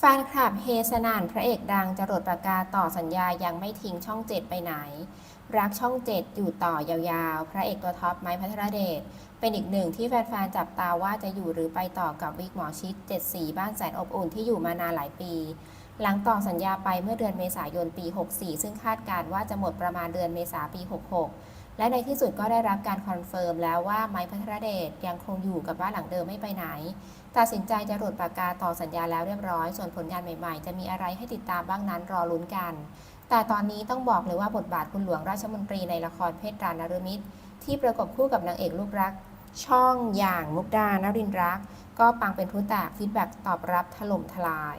แฟนคลับเฮสนานพระเอกดังจรดปากกาต่อสัญญายังไม่ทิ้งช่องเจ็ดไปไหน รักช่องเจ็ดอยู่ต่อยาวๆ พระเอกตัวท็อปไม้พัทรเดช เป็นอีกหนึ่งที่แฟนๆจับตาว่าจะอยู่หรือไปต่อกับวิกหมอชิดเจ็ดสีบ้านแสนอบอุ่นที่อยู่มานานหลายปี หลังต่อสัญญาไปเมื่อเดือนเมษายนปี 64 ซึ่งคาดการณ์ว่าจะหมดประมาณเดือนเมษาปี 66 และในที่สุดก็ได้รับการคอนเฟิร์มแล้วว่าไม้พัทรเดชยังคงอยู่กับบ้านหลังเดิมไม่ไปไหน ตัดสินใจจะหลดปากกาต่อสัญญาแล้วเรียบร้อย ส่วนผลงานใหม่ๆ จะมีอะไรให้ติดตามบ้างนั้นรอลุ้นกัน แต่ตอนนี้ต้องบอกเลยว่าบทบาทคุณหลวงราชมนตรีในละครเพชรานรมิตร ที่ประกบคู่กับนางเอกลูกรัก ช่องอย่างมุกดานรินทร์รัก ก็ปังเป็นพลุแตกฟีดแบ็กตอบรับถล่มทลาย